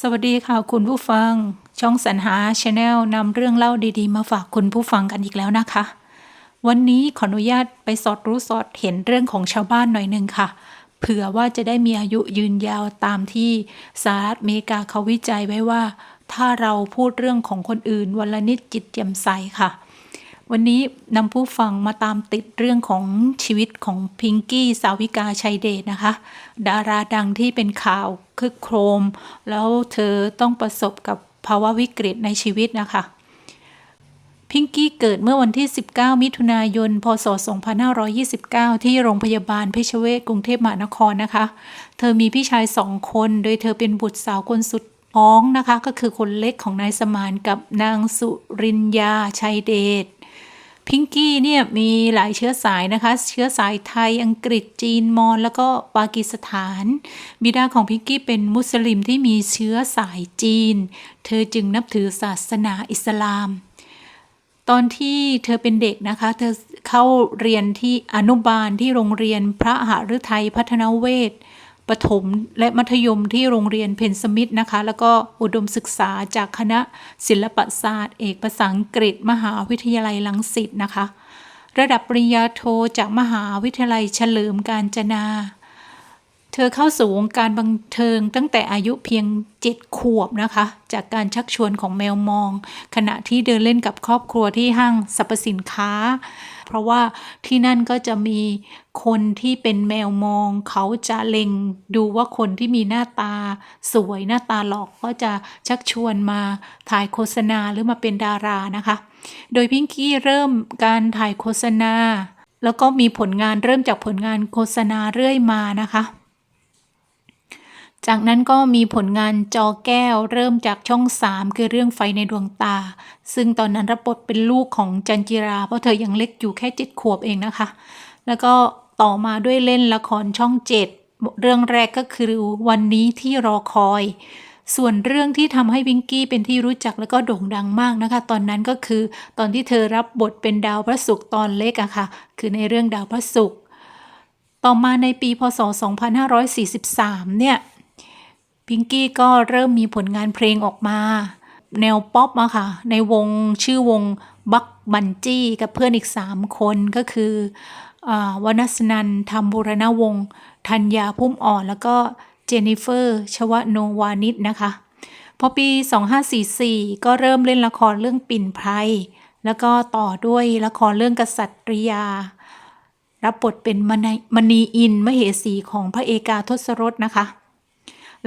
สวัสดีค่ะคุณผู้ฟัง ช่องสรรหาชาแนลนำเรื่องเล่าดีๆ มาฝากคุณผู้ฟังกันอีกแล้วนะคะ วันนี้ขออนุญาตไปสอดรู้สอดเห็นเรื่องของชาวบ้านหน่อยหนึ่งค่ะ เผื่อว่าจะได้มีอายุยืนยาวตามที่สหรัฐอเมริกาเขาวิจัยไว้ว่า ถ้าเราพูดเรื่องของคนอื่นวันละนิดจิตเจ่มใสค่ะ วันนี้นำผู้ฟังมาตามติดเรื่องของชีวิตของพิงกี้สาวิกาชัยเดชนะคะ ดาราดังที่เป็นข่าวคึกโครม แล้วเธอต้องประสบกับภาวะวิกฤตในชีวิตนะคะ พิงกี้เกิดเมื่อวันที่ 19 มิถุนายน พศ 2529 ที่โรงพยาบาลเพชรเวชกรุงเทพมหานครนะคะ เธอมีพี่ชายสองคน โดยเธอเป็นบุตรสาวคนสุดท้องนะคะ ก็คือคนเล็กของนายสมานกับนางสุรินยาชัยเดช พิงกี้เนี่ยมีหลายเชื้อสายนะคะ เชื้อสายไทยอังกฤษจีนมอญแล้วก็ปากีสถาน บิดาของพิงกี้เป็นมุสลิมที่มีเชื้อสายจีน เธอจึงนับถือศาสนาอิสลาม ตอนที่เธอเป็นเด็กนะคะ เธอเข้าเรียนที่อนุบาลที่โรงเรียนพระหฤทัยพัฒนาเวศ ประถมและมัธยมที่โรงเรียนเพนสมิธนะคะ แล้วก็อุดมศึกษาจากคณะศิลปศาสตร์ เอกภาษาอังกฤษ มหาวิทยาลัยลังสิตนะคะ ระดับปริญญาโทจากมหาวิทยาลัยเฉลิมกาญจนาเธอเข้าสู่วงการบันเทิงตั้งแต่อายุเพียง7ขวบนะคะ จากการชักชวนของแมวมอง ขณะที่เดินเล่นกับครอบครัวที่ห้างสรรพสินค้า เพราะว่าที่นั่นก็จะมีคนที่เป็นแมวมอง เขาจะเล็งดูว่าคนที่มีหน้าตาสวยหน้าตาหลอกก็จะชักชวนมาถ่ายโฆษณาหรือมาเป็นดารานะคะ โดยพิงกี้เริ่มการถ่ายโฆษณา แล้วก็มีผลงานเริ่มจากผลงานโฆษณาเรื่อยมานะคะ จากนั้นก็มีผลงานจอแก้วเริ่มจากช่อง 3 คือเรื่องไฟในดวงตา ซึ่งตอนนั้นรับบทเป็นลูกของจันจิรา เพราะเธอยังเล็กอยู่แค่เจ็ดขวบเองนะคะ แล้วก็ต่อมาด้วยเล่นละครช่อง7เรื่องแรกก็คือวันนี้ที่รอคอย ส่วนเรื่องที่ทำให้วิงกี้เป็นที่รู้จักแล้วก็โด่งดังมากนะคะ ตอนนั้นก็คือตอนที่เธอรับบทเป็นดาวพระศุกร์ตอนเล็กอะค่ะ คือในเรื่องดาวพระศุกร์ต่อมาในปีพศ 2543 เนี่ย พิงกี้ก็เริ่มมีผลงานเพลงออกมา แนวป๊อปอะค่ะ ในวงชื่อวงบักบันจี้กับเพื่อนอีก 3 คนก็คืออวนัสนันทำบุรณวงศ์ธัญญาพุ่มอ่อน แล้วก็เจนิเฟอร์ ชวโนวานิชนะคะ พอปี 2544 ก็เริ่มเล่นละครเรื่องปิ่นไพรแล้วก็ต่อด้วยละครเรื่องกษัตริยา รับบทเป็นมณีมณีอินมเหสีของพระเอกาทศรสนะคะ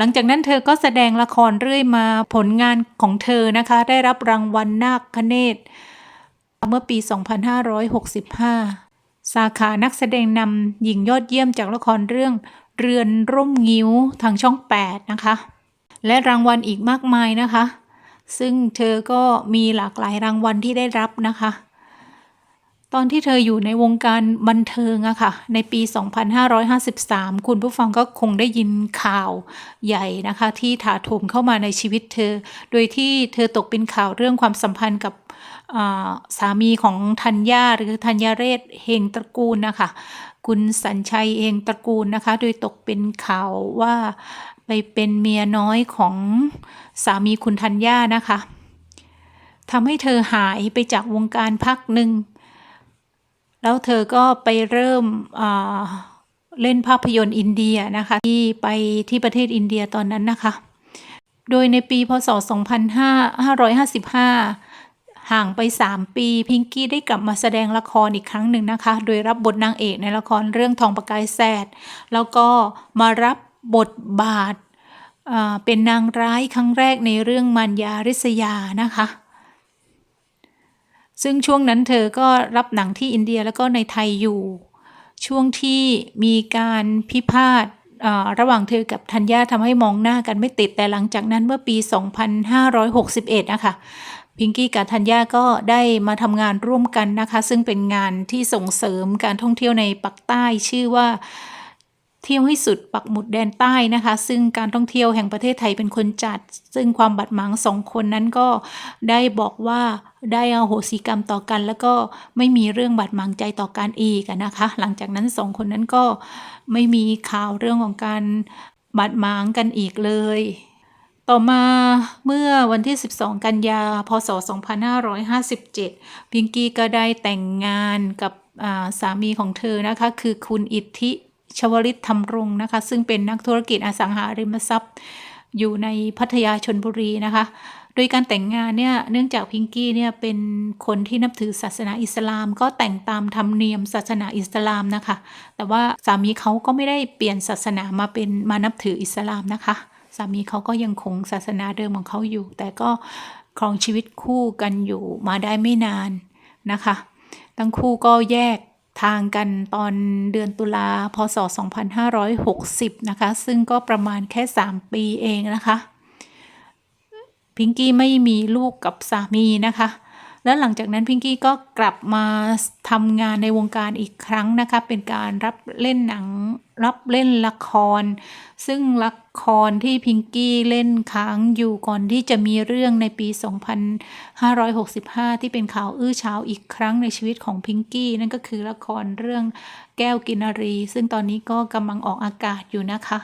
หลังจากนั้นเธอก็แสดงละครเรื่อยมาผลงานของเธอนะคะ ได้รับรางวัลนาคเนตรเมื่อปี 2565 สาขานักแสดงนำหญิงยอดเยี่ยมจากละครเรื่องเรือนร่มงิ้วทางช่อง 8 นะคะ และรางวัลอีกมากมายนะคะ ซึ่งเธอก็มีหลากหลายรางวัลที่ได้รับนะคะ ตอนที่เธออยู่ในวงการบันเทิงอะค่ะ ในปี 2553 คุณผู้ฟังก็คงได้ยินข่าวใหญ่นะคะ ที่ถาโถมเข้ามาในชีวิตเธอ โดยที่เธอตกเป็นข่าวเรื่องความสัมพันธ์กับสามีของธัญญาหรือธัญญาเรศเฮงตระกูลนะคะ คุณสัญชัยเฮงตระกูลนะคะ โดยตกเป็นข่าวว่าไปเป็นเมียน้อยของสามีคุณธัญญานะคะทำให้เธอหายไปจากวงการพักหนึ่ง แล้วเธอก็ไปเริ่มเล่นภาพยนตร์อินเดียนะคะ ที่ไปที่ประเทศอินเดียตอนนั้นนะคะ โดยในปีพศ 2555 ห่างไป 3 ปีพิงกี้ได้กลับมาแสดงละครอีกครั้งหนึ่งนะคะ โดยรับบทนางเอกในละครเรื่องทองประกายแสด แล้วก็มารับบทบาทเป็นนางร้ายครั้งแรกในเรื่องมัญญาริษยานะคะ ซึ่งช่วงนั้นเธอก็รับหนังที่อินเดียแล้วก็ในไทยอยู่ ช่วงที่มีการพิพาทระหว่างเธอกับธัญญาทำให้มองหน้ากันไม่ติดแต่หลังจากนั้นเมื่อปี 2561 นะคะพิงกี้กับธัญญาก็ได้มาทำงานร่วมกันนะคะ ซึ่งเป็นงานที่ส่งเสริมการท่องเที่ยวในปักใต้ชื่อว่า เที่ยวให้สุดปักหมุดแดนใต้นะคะ ซึ่งการท่องเที่ยวแห่งประเทศไทยเป็นคนจัด ซึ่งความบาดหมางสองคนนั้นก็ได้บอกว่าได้อาโหสิกรรมต่อกัน แล้วก็ไม่มีเรื่องบาดหมางใจต่อกันอีกนะคะ หลังจากนั้นสองคนนั้นก็ไม่มีข่าวเรื่องของการบาดหมางกันอีกเลย ต่อมาเมื่อวันที่ 12 กันยา พศ 2557พิงกี้ก็ได้แต่งงานกับสามีของเธอนะคะ คือคุณอิทธิ ชวริตธรรมรงนะคะ ซึ่งเป็นนักธุรกิจอสังหาริมทรัพย์ อยู่ในพัทยาชนบุรีนะคะ โดยการแต่งงานเนี่ยเนื่องจากพิงกี้เนี่ยเป็นคนที่นับถือศาสนาอิสลาม ก็แต่งตามธรรมเนียมศาสนาอิสลามนะคะ แต่ว่าสามีเขาก็ไม่ได้เปลี่ยนศาสนามาเป็นมานับถืออิสลามนะคะ สามีเขาก็ยังคงศาสนาเดิมของเขาอยู่ แต่ก็ครองชีวิตคู่กันอยู่มาได้ไม่นานนะคะ ทั้งคู่ก็แยก ทางกันตอนเดือนตุลาพศ 2560 นะคะ ซึ่งก็ประมาณแค่ 3 ปีเองนะคะ พิงกี้ไม่มีลูกกับสามีนะคะ แล้วหลังจากนั้นพิงกี้ก็กลับมาทำงานในวงการอีกครั้งนะคะ เป็นการรับเล่นหนังรับเล่นละคร ซึ่งละครที่พิงกี้เล่นค้างอยู่ก่อนที่จะมีเรื่องในปี 2565 ที่เป็นข่าวอื้อฉาวอีกครั้งในชีวิตของพิงกี้ นั่นก็คือละครเรื่องแก้วกินรี ซึ่งตอนนี้ก็กำลังออกอากาศอยู่นะคะ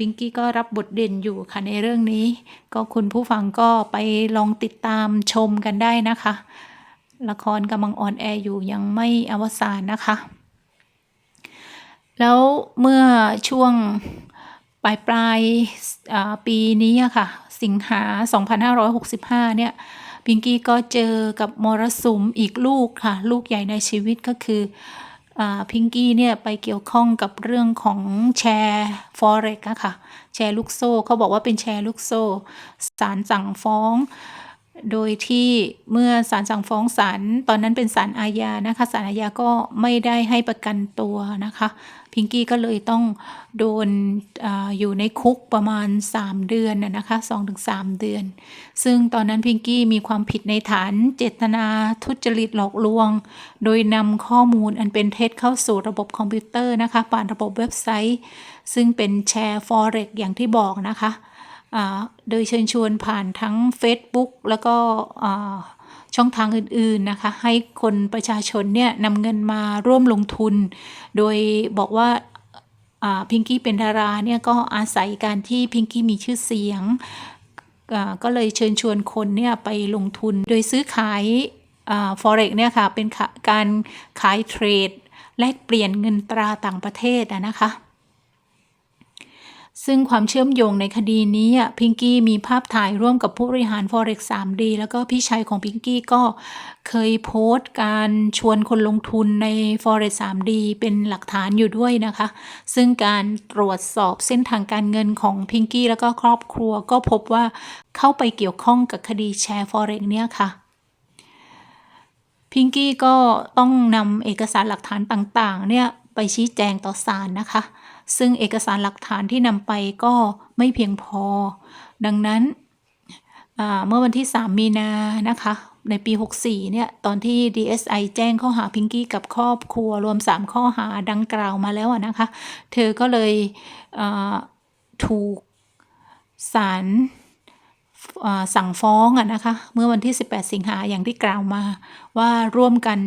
พิงกี้ก็รับบทเด่นอยู่ค่ะในเรื่องนี้ ก็คุณผู้ฟังก็ไปลองติดตามชมกันได้นะคะ ละครกำลังออนแอร์อยู่ยังไม่อวสานนะคะ แล้วเมื่อช่วงปลายปลายๆอ่าปีนี้อะค่ะ สิงหา 2565 เนี่ยพิงกี้ก็เจอกับมรสุมอีกลูกค่ะ ลูกใหญ่ในชีวิตก็คือ พิงกี้เนี่ยไปเกี่ยวข้องกับเรื่องของแชร์ forex กะค่ะ แชร์ลูกโซ่เขาบอกว่าเป็นแชร์ลูกโซ่ศาลสั่งฟ้อง โดยที่เมื่อศาลสั่งฟ้องศาลตอนนั้นเป็นศาลอาญานะคะศาลอาญาก็ไม่ได้ให้ประกันตัวนะคะ พิงกี้ก็เลยต้องโดนออยู่ในคุกประมาณ 3 เดือนนะนะคะ2-3 เดือน ซึ่งตอนนั้นพิงกี้มีความผิดในฐานเจตนาทุจริตหลอกลวง โดยนำข้อมูลอันเป็นเท็จเข้าสู่ระบบคอมพิวเตอร์นะคะผ่านระบบเว็บไซต์ ซึ่งเป็นแชร์ forex อย่างที่บอกนะคะ โดยเชิญชวนผ่านทั้ง Facebook แล้วก็ช่องทางอื่นๆนะคะ ให้คนประชาชนเนี่ยนำเงินมาร่วมลงทุน โดยบอกว่าพิงกี้เป็นดาราเนี่ยก็อาศัยการที่พิงกี้มีชื่อเสียง ก็เลยเชิญชวนคนเนี่ยไปลงทุน โดยซื้อขายอ่า forex เนี่ยค่ะ เป็นการขายเทรด แลกเปลี่ยนเงินตราต่างประเทศนะคะ ซึ่งความเชื่อมโยงในคดีนี้พิงกี้มีภาพถ่ายร่วมกับผู้บริหาร Forex 3D แล้วก็พี่ชายของพิงกี้ก็เคยโพสต์การชวนคนลงทุนใน Forex 3D เป็นหลักฐานอยู่ด้วยนะคะ ซึ่งการตรวจสอบเส้นทางการเงินของพิงกี้แล้วก็ครอบครัวก็พบว่าเข้าไปเกี่ยวข้องกับคดีแชร์ Forex เนี่ยค่ะพิงกี้ก็ต้องนำเอกสารหลักฐานต่างๆเนี่ยไปชี้แจงต่อศาลนะคะ ซึ่งเอกสารหลักฐานที่นำไปก็ไม่เพียงพอ ดังนั้นเมื่อวันที่ 3 มีนานะคะ ในปี 64 เนี่ย ตอนที่ DSI แจ้งข้อหาพิงกี้กับครอบครัวรวม 3 ข้อหาดังกล่าวมาแล้วนะคะ เธอก็เลยถูกศาลสั่งฟ้องอะนะคะ เมื่อวันที่ 18 สิงหาอย่างที่กล่าวมาว่าร่วมกัน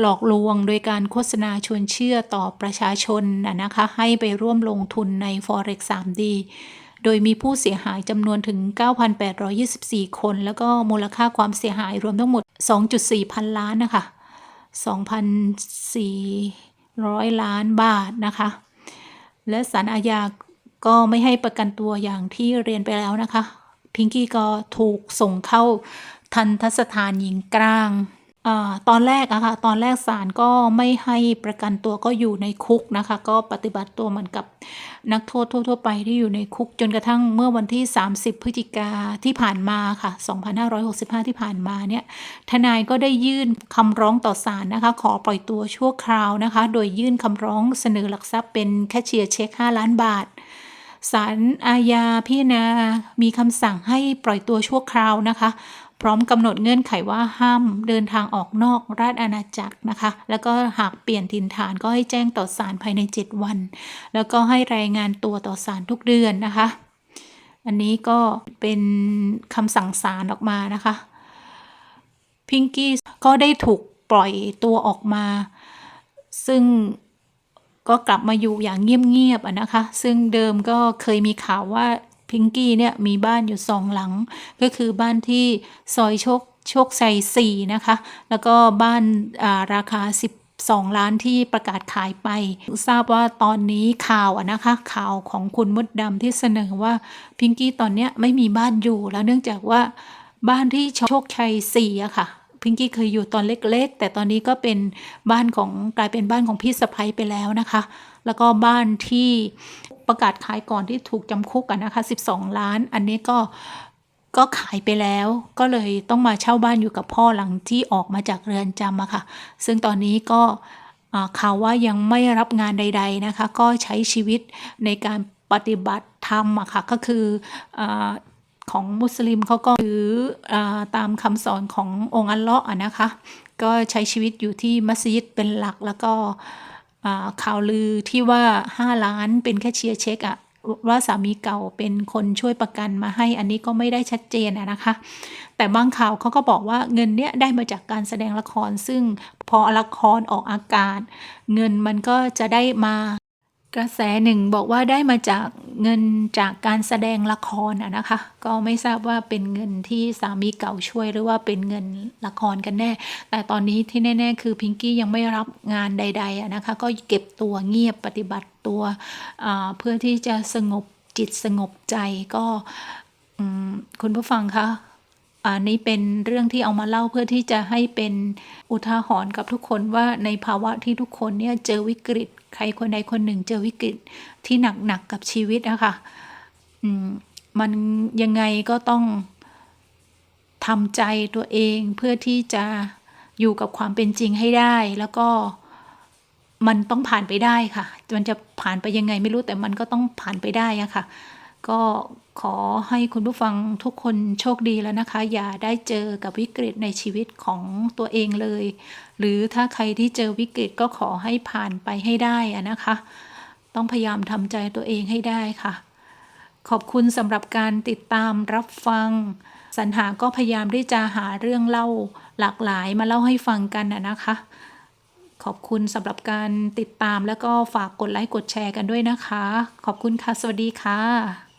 หลอกลวงโดยการโฆษณาชวนเชื่อต่อประชาชนนะคะให้ไปร่วมลงทุนใน Forex 3D โดยมีผู้เสียหายจำนวนถึง 9,824 คน แล้วก็มูลค่าความเสียหายรวมทั้งหมด 2.4 พันล้านนะคะ 2,400 ล้านบาทนะคะ และศาลอาญาก็ไม่ให้ประกันตัวอย่างที่เรียนไปแล้วนะคะ พิงกี้ก็ถูกส่งเข้าทันทสถานหญิงกลาง ตอนแรกอะค่ะตอนแรกศาลก็ไม่ให้ประกันตัวก็อยู่ในคุกนะคะ ก็ปฏิบัติตัวเหมือนกับนักโทษทั่ว ๆ ไปที่อยู่ในคุกจนกระทั่งเมื่อวันที่ 30 พฤศจิกาที่ผ่านมาค่ะ 2565 ที่ผ่านมาเนี่ยทนายก็ได้ยื่นคำร้องต่อศาลนะคะ ขอปล่อยตัวชั่วคราวนะคะ โดยยื่นคำร้องเสนอหลักทรัพย์เป็นแคชเชียร์เช็ค 5 ล้านบาทศาลอาญาพิจารณามีคำสั่งให้ปล่อยตัวชั่วคราวนะคะ พร้อมกำหนดเงื่อนไขว่าห้ามเดินทางออกนอกราชอาณาจักรนะคะ แล้วก็หากเปลี่ยนถิ่นฐานก็ให้แจ้งต่อศาลภายใน 7 วัน แล้วก็ให้รายงานตัวต่อศาลทุกเดือนนะคะ อันนี้ก็เป็นคำสั่งศาลออกมานะคะ พิงกี้ก็ได้ถูกปล่อยตัวออกมา ซึ่งก็กลับมาอยู่อย่างเงียบๆนะคะ ซึ่งเดิมก็เคยมีข่าวว่า พิงกี้เนี่ยมีบ้านอยู่สองหลัง ก็คือบ้านที่ซอยโชคโชคชัยสี่นะคะ แล้วก็บ้านาราคา 12 ล้านที่ประกาศขายไป ทราบว่าตอนนี้ข่าวนะคะ ข่าวของคุณมดดำที่เสนอว่าพิงกี้ตอนเนี้ยไม่มีบ้านอยู่แล้วเนื่องจากว่าบ้านที่โชคชัยสี่อะค่ะพิงกี้เคยอยู่ตอนเล็กๆ แต่ตอนนี้ก็เป็นบ้านของกลายเป็นบ้านของพี่สะพ้ยไปแล้วนะคะ แล้วก็บ้านที่ประกาศขายก่อนที่ถูกจำคุกกันนะคะ 12 ล้าน อันนี้ก็ก็ขายไปแล้ว ก็เลยต้องมาเช่าบ้านอยู่กับพ่อหลังที่ออกมาจากเรือนจำอะค่ะ ซึ่งตอนนี้ก็ข่าวว่ายังไม่รับงานใด ๆนะคะ ก็ใช้ชีวิตในการปฏิบัติธรรมอะค่ะ ก็คืออของมุสลิมเขาก็ถืออตามคำสอนขององค์อัลเลาะห์นะคะ ก็ใช้ชีวิตอยู่ที่มัสยิดเป็นหลักแล้วก็ ข่าวลือที่ว่า 5 ล้านเป็นแค่เชียร์เช็คอะว่าสามีเก่าเป็นคนช่วยประกันมาให้อันนี้ก็ไม่ได้ชัดเจนนะคะ แต่บางข่าวเขาก็บอกว่าเงินเนี้ยได้มาจากการแสดงละครซึ่งพอละครออกอากาศ เงินมันก็จะได้มา กระแสหนึ่งบอกว่าได้มาจากเงินจากการแสดงละครอะนะคะ ก็ไม่ทราบว่าเป็นเงินที่สามีเก่าช่วยหรือว่าเป็นเงินละครกันแน่ แต่ตอนนี้ที่แน่ ๆ คือพิงกี้ยังไม่รับงานใดๆอะนะคะ ก็เก็บตัวเงียบปฏิบัติตัวเพื่อที่จะสงบจิตสงบใจก็คุณผู้ฟังคะ อันนี้เป็นเรื่องที่เอามาเล่าเพื่อที่จะให้เป็นอุทาหรณ์กับทุกคนว่าในภาวะที่ทุกคนเนี่ยเจอวิกฤต ใครคนใดคนหนึ่งเจอวิกฤตที่หนักๆกกับชีวิตอะคะอืมมันยังไงก็ต้องทำใจตัวเองเพื่อที่จะอยู่กับความเป็นจริงให้ได้ แล้วก็มันต้องผ่านไปได้ค่ะ มันจะผ่านไปยังไงไม่รู้แต่มันก็ต้องผ่านไปได้อะค่ะ ก็ขอให้คุณผู้ฟังทุกคนโชคดีแล้วนะคะ อย่าได้เจอกับวิกฤตในชีวิตของตัวเองเลย หรือถ้าใครที่เจอวิกฤตก็ขอให้ผ่านไปให้ได้อะนะคะ ต้องพยายามทำใจตัวเองให้ได้ค่ะ ขอบคุณสำหรับการติดตามรับฟังสรรหาก็พยายามที่จะหาเรื่องเล่าหลากหลายมาเล่าให้ฟังกันนะคะ ขอบคุณสำหรับการติดตามแล้วก็ฝากกดไลค์กดแชร์กันด้วยนะคะ ขอบคุณค่ะ สวัสดีค่ะ